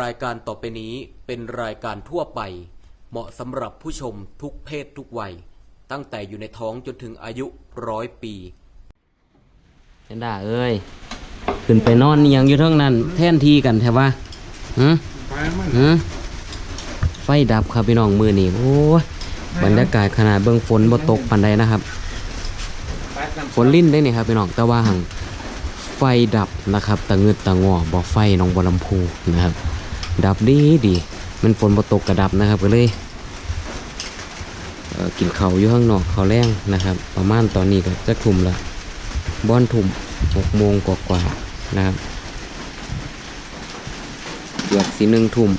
รายการต่อไปนี้เป็นรายการทั่วไป เหมาะสำหรับผู้ชมทุกเพศทุกวัย ตั้งแต่อยู่ในท้องจนถึงอายุร้อยปีเจนดาเอ้ย ขึ้นไปนอนอิหยังอยู่เท่งนั้น แท่นทีกันแถวว่าหืหืไฟดับครับพี่น้องมือนี่โอ้ยบรรยากาศขนาดเบื้องฝนบ่ตกปันใดนะครับ ฝนลิ้นได้นี่ครับพี่น้องแต่ว่าหังไฟดับนะครับตะเงืดตะงอบ่ไฟน้องบัวลำพูนะครับ ดับดีดีมันฝนบ่ตกกระดับนะครับก็เลยเอ่อกินข้าอยู่ข้างนอกเขาแรงนะครับ ประมาณตอนนี้ก็จะทุ่มละบ้อนทุ่มหกโมงกว่าๆนะครับเกือบสีหนึ่งทุ่ม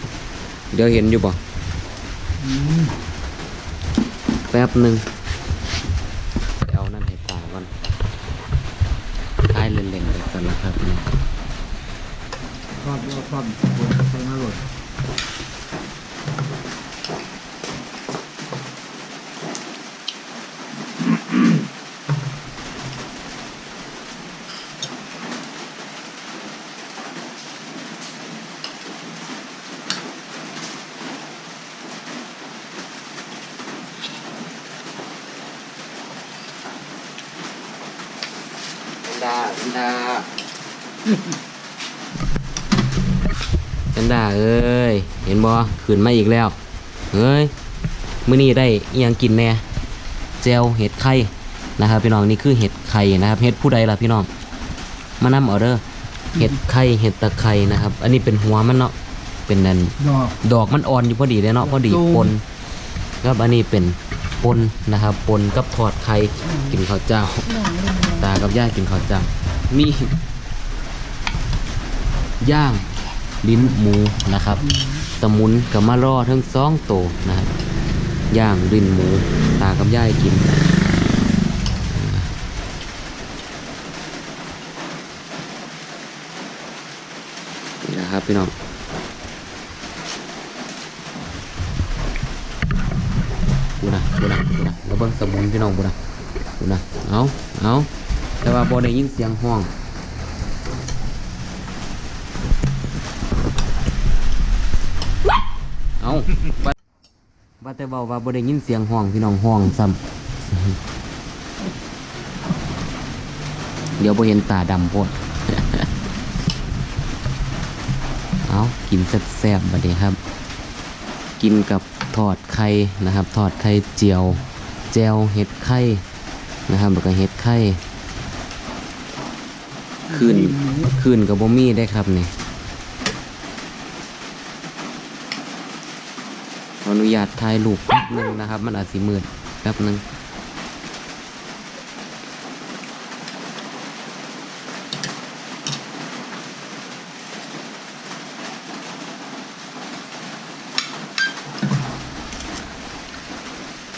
เดี๋ยวเห็นอยู่บ่แป๊บหนึ่งเอานั่นให้ตาก่อนท้เล่นๆไปก่อนนะครับนี่ยทอดแล้วทอดใส่มาหลด ดาดา จันดาเอ้ย เห็นบ่ขืนมาอีกแล้ว เฮ้ยมื้อนี้ได้อิหยังกินแน่เจลเห็ดไข่นะครับพี่น้องนี่คือเห็ดไข่นะครับเห็ดผู้ใดล่ะพี่น้อง มานำเอาเด้อเห็ดไข่เห็ดตะไคร่นะครับ อันนี้เป็นหัวมันเนาะเป็นนั่นดอกดอกมันอ่อนอยู่พอดีเลยเนาะพอดีตูมปนครับอันนี้เป็นปนนะครับปนกับทอดไข่กินข้าวเจ้า ตากับย่ากินข้าวเจ้ามี ย่างลิ้นหมูนะครับตะมุนกับมะล่อทั้งสองโตวนะครับย่างลิ้นหมู ตากับย่ากินนี่นะครับพี่น้องกูนะกูนะกูนะแล้วเบิ่งสมุนพี่น้องกูนะกูนะเอาเอาแต่ว่าบ่ได้ยินเสียงห้องเอา ว่าว่าแต่เบาว่าบ่ได้ยินเสียงห้องพี่น้องห้องซ้ำเดี๋ยวบ่เห็นตาดำโพดเอากินแซ่บๆบัดนี้ครับ กินกับทอดไข่นะครับ ทอดไข่เจียวแจวเห็ดไข่นะครับแล้วก็เห็ดไข่คืนคืนกับบะมี่ได้ครับนี่ อนุญาตถ่ายรูปแป๊บนึงนะครับ มันอาจสิมืดแป๊บนึง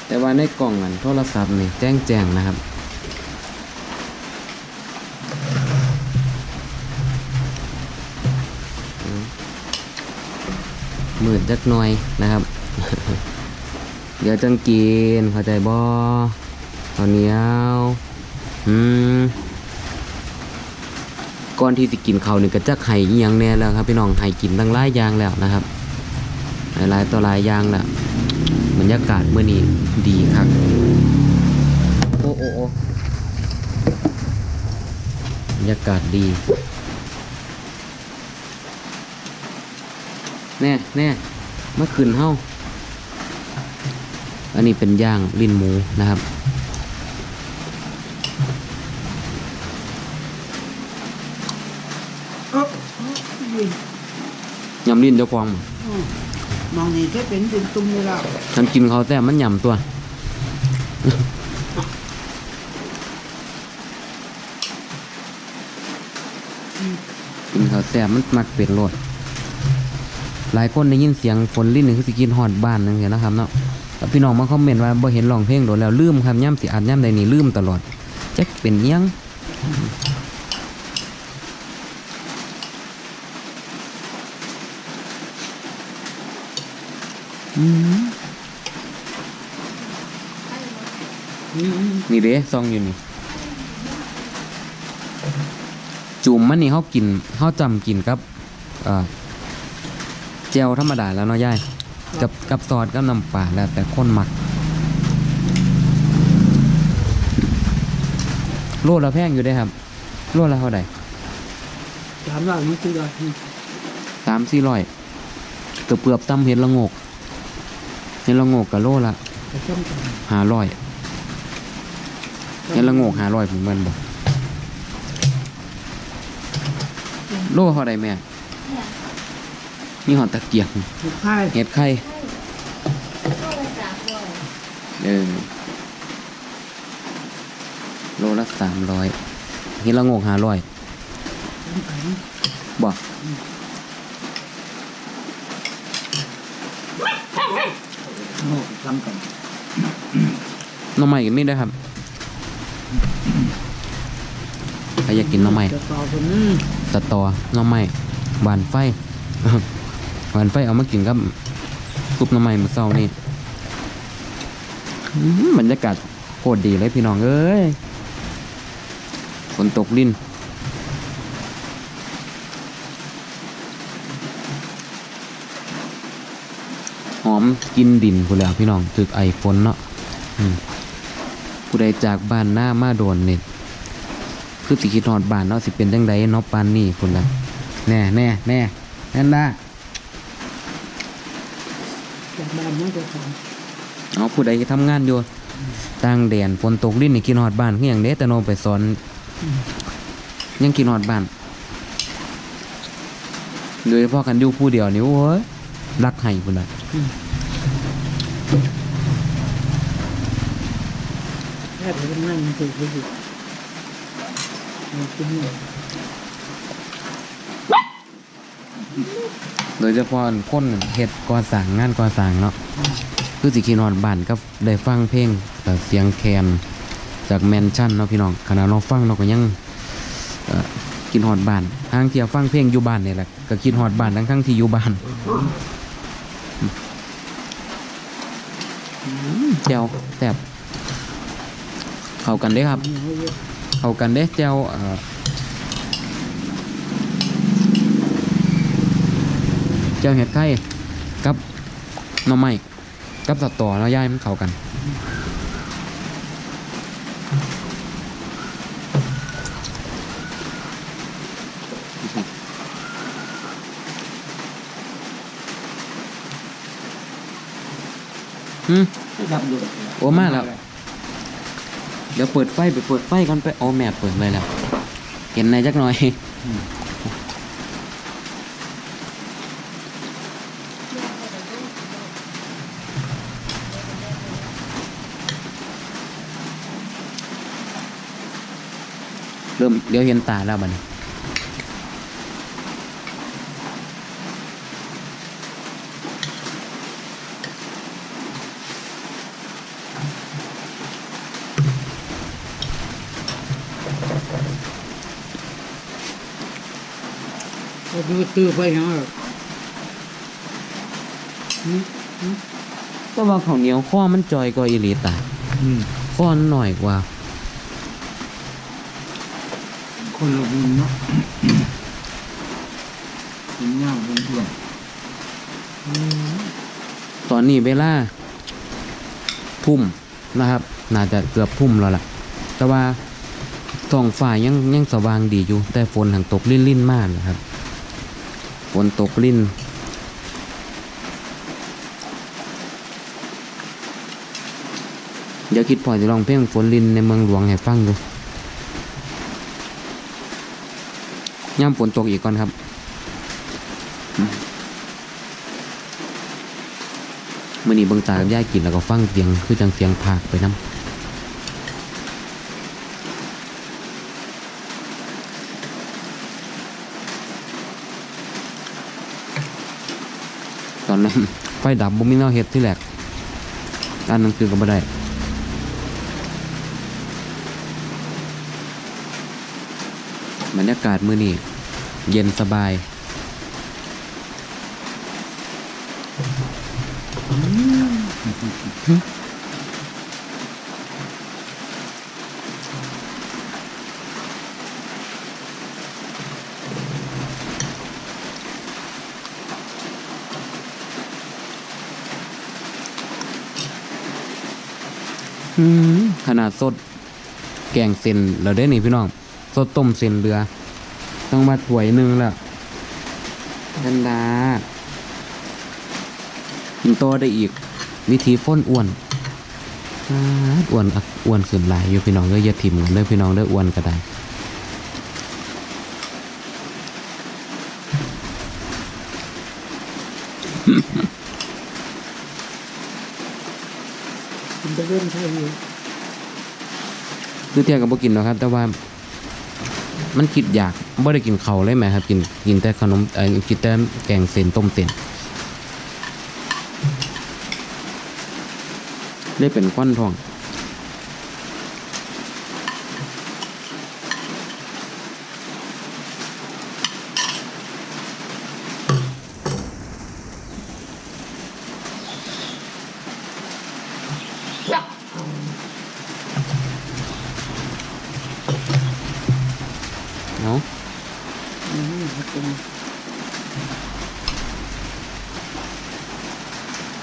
แต่ว่าในกล่องอันโทรศัพท์นี่แจ้งแจ้งนะครับ มืดจักหน่อยนะครับ เดี๋ยวจังกินเข้าใจบ่ข้าวเหนียวอืมก่อนที่สิกินข้าวนี่ก็จักไห้อีหยังแน่แล้วครับ พี่น้องไห้กินตั้งหลายอย่างแล้วนะครับหลายต่อหลายอย่างแล้วบรรยากาศเมื่อนี้ดีครับโอ้โอ้โอ้บรรยากาศดีแน่แน่เมื่อคืนเฮา อันนี้เป็นย่างลิ้นหมูนะครับเอ๊ะยำลิ้นเจ้าของบ่มองนี่จะเป็นเป็นตุ้มเลยละฉันกินเขาวแต่มันยำตัว กินข้าวแซ่บมันมักเป็นโลดหลายคนได้ยินเสียงฝนลิ้นหนึ่งคือสิกินฮอดบ้านหนึงเห็นนะครับเนาะแล้ว พี่น้องมาคอมเมนต์ว่าบ่เห็นร้องเพลงโดนแล้วลืมครับย่ำสิอัดย่ำใดนี่ลืมตลอดแจักเป็นอิหยังมนี่เด้ซองอยู่นี่ จุ่มมันนี่เขากินเขาจำกินครับเอ่อเจลธรรมดาแล้วเนาะยาย กับกับซอสกับน้ำปลาแล้วแต่คนมักโลละแพงอยู่เด้ครับโลละเท่าไหร่ถามว่ามันคืออะไรสามสี่ร้อยเกือบเกือบๆตำเห็ดละโงกเห็ดละโงกกับโลละจะต้มกันห้าร้อยเห็ดละโงกห้าร้อยผมเงินบอกโลเท่าไหร่แม่ นี่หอดตะเกียงคือไข่เห็ดไข่เออโลละสามร้อยเห็ดละโงกห้าร้อยบอกโง่ทำกันหน้ำใหม่กันนี่ได้อครับใครอยากกินหน้ำใหม่จะต่อคนนี้ตะตอหน้ำใหม่บานไฟ บานไฟเอามากินกับซุปน้ำใหม่มื้อเช้านี่อื้อหือบรรยากาศโคตรดีเลยพี่น้องเอ้ยฝนตกลิ้นหอมกินดินพูนแล้วพี่น้องถึกไอฝนเนาะผู้ใดจากบ้านหน้ามาโดนเนี่ยคือสิคิดฮอดบ้านเนาะสิเป็นจังไดเนาะปานนี้พุ่นละแน่แน่แน่แน่นนะ จากบ้านนั่นจะทเอาผู้ใดทำงานอยู่ต่างแดนฝนตกลิ้นนี่กินฮอดบ้านคือหยังเด้แต่โนไปสอนยังกินฮอดบ้านโดยเฉพาะกันอยู่ผู้เดียวนี่โอ้ยรักให้พุ่นละำแค่ถึงนั่งมันถูกที่สุดมันกินเนี่ย โดยเฉพาะคนเฮ็ดก่อสร้างงานก่อสร้างเนาะคือสิคิดฮอดบ้านก็ได้ฟังเพลงเอ่อเสียงแคนจากแมนชั่นเนาะพี่น้องขณะเราฟังเราก็ยังกินฮอดบ้านทางที่ฟังเพลงอยู่บ้านนี่แหละก็คิดฮอดบ้านทั้งทั้งที่อยู่บ้านอืมแจวแซบเข้ากันเด้ครับ เข้ากันเด้แจว เอ่อแจวเห็ดไข่กับหน่อไม้กับสตอแล้วย่ายมันเข้ากันอืมดับดูโอ้มาแล้ว เดี๋ยวเปิดไฟไปเปิดไฟก่อนไปโอ้แม่เปิดเลยแล้ว เห็นในจักหน่อย เริ่มเดี๋ยวเห็นตาแล้วบัดนๆก็ดูตื้อไปยังไงก็ว่าข้าวเหนียวข้อมันจอยกว่าอีหลีตาอืมข้อมันหน่อยกว่า คนละบุญเนาะกินย่างเป็นเพื่อนตอนนี้เวลาทุ่มนะครับ น่าจะเกือบทุ่มแล้วล่ะ แต่ว่าท้องฟ้ายังยังสว่างดีอยู่ แต่ฝนทางตกลิ่นลิ่นมากนะครับ ฝนตกลิ่นเดี๋ยวคิดพอจะลองเพลงฝนลินในเมืองหลวงให้ฟังดู ย่ำฝนตกอีกก่อนครับอืมมื่อนี้เบิ่งตากับยายกินแล้วก็ฟังเสียงคือจังเสียงภาคไปน้ำตอนนั้นไฟดับบุมีแนวเฮ็ดที่แหลกอันนั้นคือก็บ่ได้ บรรยากาศมื้อนี้เย็นสบายขนาดสด แกงเส้นเราได้นี่พี่น้อง สดต้มเส้นเรือ ต้องมาถ้วยหนึงแล้วกันดากินโตได้อีก วิธีฟ้นอ้วนอ่าอ้วนอักอ้วนขึ้นหลายอยู่พี่น้องเด้ออย่าถิ่มกันเด้อพี่น้องเด้ออ้วนก็ได้คุณจะเล่นใช่ไหมคือเที่ยงกับบ่กินหรอกครับ แต่ว่า มันคิดอยากไม่ได้กินเขาเลยไหมครับ กินกินแต่ขนมเอ่อกินแต่แกงเส้นต้มเส้นได้เป็นควันทอง เนาะ อืมครับผม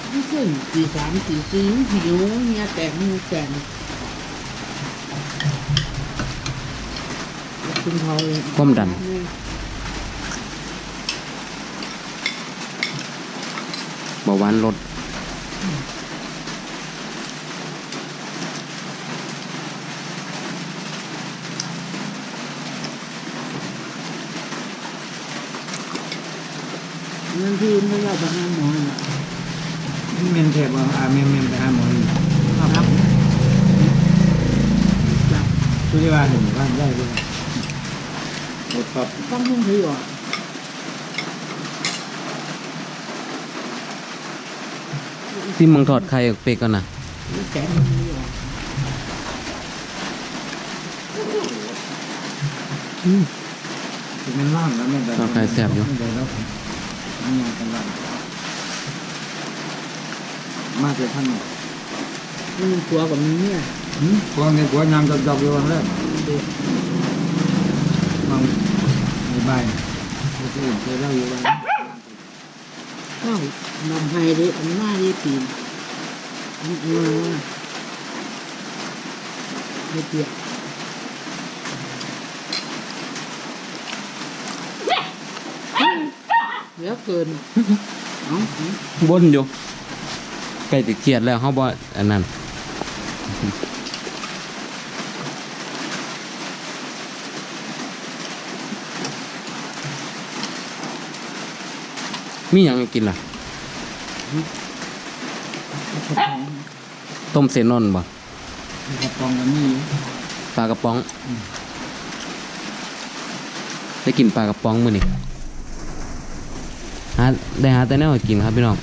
ไม่ ใช่สี่สามสี่สี่หิวเนี่ยแตกมือแตกคุณเขาความดัน เบาหวานลดนั่นที่ไม่ว่าจะห้าหมอน่ะ เมนเทปว่าอาเมนเมนไปหาหมออยู่ครับจับช่วยว่าเห็นว่าได้ด้วยหมดครับต้องมุ่งที่ว่าที่มึงถอดไข่ออกไปก่อนนะแกมันที่ว่าคือมันว่างแล้วไม่ได้ถอดไข่แสบอยู่ไม่ได้แล้วมันยังกันว่างมาเจอท่านเนี่ยมันกลัวกับมันเนี่ยหืมพวกนี้หัวยามจับๆอยู่วันแรกเด็กบางในบ้านไม่ใช่เคยเล่าอยู่ว่าเข้านำให้เด็กอันมาเด็กปีนนี่เออเด็กเปียกเยอะเกินเอ้าบนอยู่ ใกล้จะเครียดแล้วเขาบอกอันนั้นมีหยังกินล่ะ ต้มเซนอนบ่กระป๋องกันนี่ปลากระป๋องได้กินปลากระป๋องมื้อนี้หาได้หาแต่แนวกินครับพี่น้อง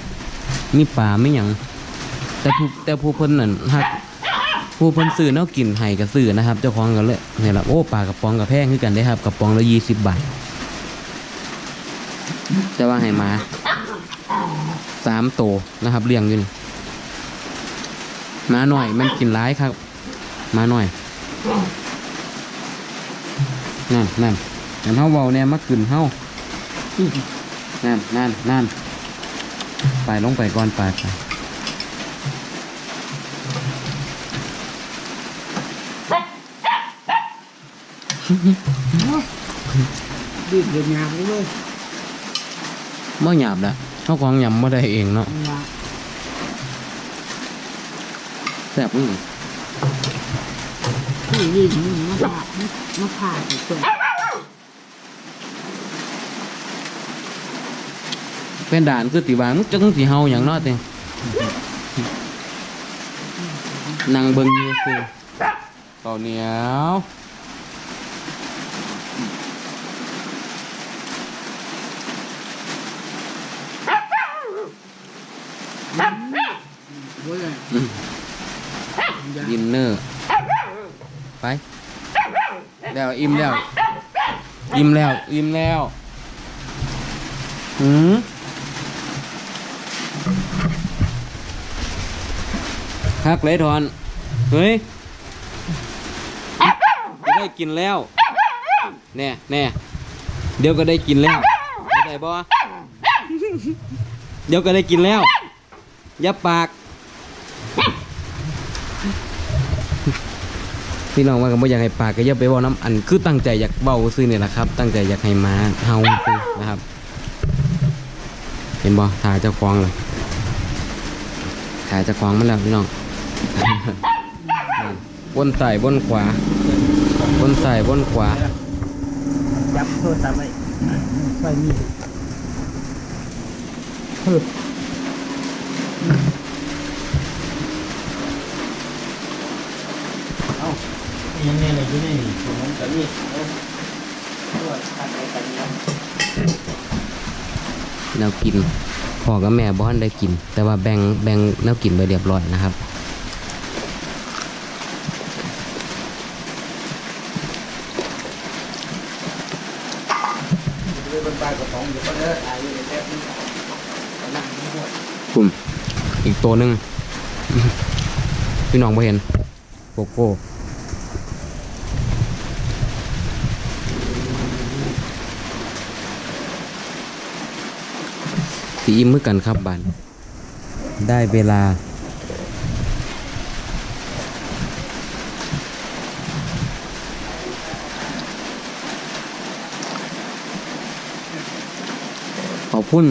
มีปลาไม่หยัง แต่ผู้แต่ผู้เพิ่นนั่นฮักผู้เพิ่นซื้อแนวกินให้ก็ซื้อนะครับ เจ้าของก็เลยนี่ละโอ้ปลากระป๋องกับแพงคือกันได้ครับกระป๋องละ20บบาทแต่ว่าให้มาสามโตนะครับเลี้ยงอยู่นี่มาหน่อยมันกินร้ายครับ มาหน่อยนั่นนั่นอันเฮาเบาเนี่ยมาขึ้นเฮานั่นนั่นนั่นไปลงไปก่อนไปไป ดิ้นเดินยางเลยบ่หยาบและเฮาของยำบ่ได้เองเนาะแซ่บอื้อที่นี่มันมาผ่ามาผ่าอีกคนเป็นด่านคือติว่างจังสิเฮาหยังเนาะตินั่งเบิงอยู่คือข้าวเหนียว เว้ย อืม ยา ดินเนอร์ ไป แล้วอิ่มแล้ว อิ่มแล้ว อิ่มแล้วหืมฮักเลยทอน เฮ้ยได้กินแล้ว แน่แน่เดี๋ยวก็ได้กินแล้วเข้าใจบ่เดี๋ยวก็ได้กินแล้วย่าปาก พี่น้องว่าก็บ่อยากให้ปากก็อย่าไปเว้าน้ำอันคือตั้งใจอยากเว้าซื่อนี่แหละครับ ตั้งใจอยากให้มาเฮาซื่อนะครับ เห็นบ่ถ่ายเจ้าของเลยถ่ายเจ้าของมันแล้วพี่น้องบนใส่บนขวา บนใส่บนขวาจับโทรศัพท์ไว้ไฟมีเฮ้ย ยังไงเลยที่นี่ผมกับนี่เอาตัวตัดไปกันแล้วแนวกินพ่อกับแม่บ้านได้กิน แต่ว่าแบ่งแบ่งแนวกินไปเรียบร้อยนะครับเลยบนปลากระป๋องอยู่ก็เลิกตายอยู่ในแป๊บนึงนั่งนี่หมดกลุ่มอีกตัวหนึ่งพี่น้องไ่เห็นโกโก้ สีอิ่มมือกันครับบันได้เวลา ขอบคุณ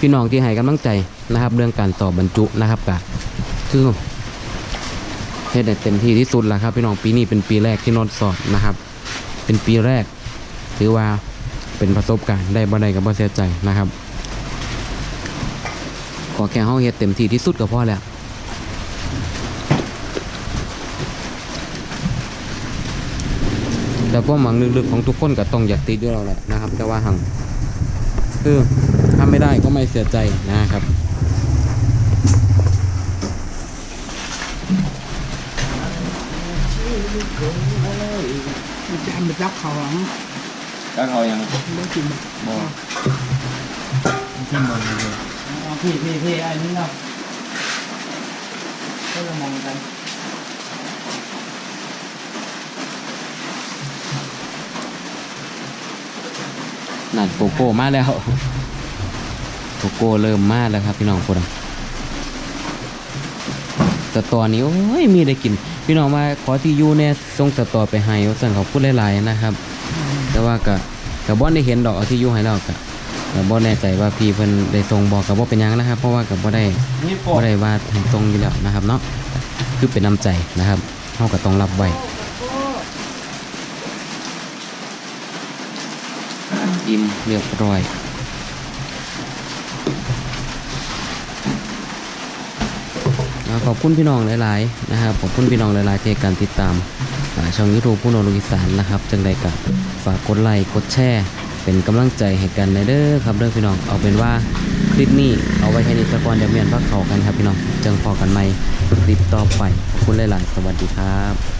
พี่น้องที่ให้กำลังใจนะครับ เรื่องการสอบบรรจุนะครับกะคือเฮ็ดได้เต็มที่ที่สุดแล้วครับ พี่น้องปีนี้เป็นปีแรกที่นอนสอบนะครับ เป็นปีแรก ถือว่าเป็นประสบการณ์ได้บ่ได้กับบ่เสียใจนะครับ อแค่เฮาเฮ็ดเต็มที่ที่สุดก็พอแล้วแล้วก็หวังลึกๆของทุกคนก็ต้องอยากติดด้วยเราแหละนะครับ แต่ว่าหังคือถ้าไม่ได้ก็ไม่เสียใจนะครับมันจะมาจับเขาหลังแล้วเขายังไม่กินบอกที่มันเลยเอา พี่พี่พี่อันนี้เนาะก็จะมองกันนั่นโกโก้มาแล้วโกโก้เริ่มมาแล้วครับ พี่น้องคนสตอนี้โอ้ยมีได้กิน พี่น้องมาขอที่อยูเนี่ยส่งสตอไปให้สั่งเขาพูดหลายๆนะครับ แต่ว่าก็กับบ่ได้เห็นดอกที่อยูให้เราก็กั บบ่แน่ใจว่าพี่เพิ่นได้ส่งบอกกับบ่เป็นหยังนะครับ เพราะว่ากับบ่ได้นี่ปอบ่ได้ว่าทางตรงอยู่แล้วนะครับเนาะคือเป็นน้ำใจนะครับเฮาก็ต้องรับไว้อิ่มเรียบร้อยอ่าขอบคุณพี่น้องหลายๆนะครับขอบคุณพี่น้องหลายๆที่ให้การติดตามอ่าช่องยูทูบผู้นลูกอีสานนะครับ จังใดกับฝากกดไลค์กดแชร์ เป็นกำลังใจให้กันในเด้อครับเด้อพี่น้องเอาเป็นว่าคลิปนี้เอาไว้แค่นี้สักก่อนเดี๋ยวเมียนพักเขากันครับพี่น้องจังพอกันใหม่คลิปต่อไปขอบคุณหลาย ๆ สวัสดีครับ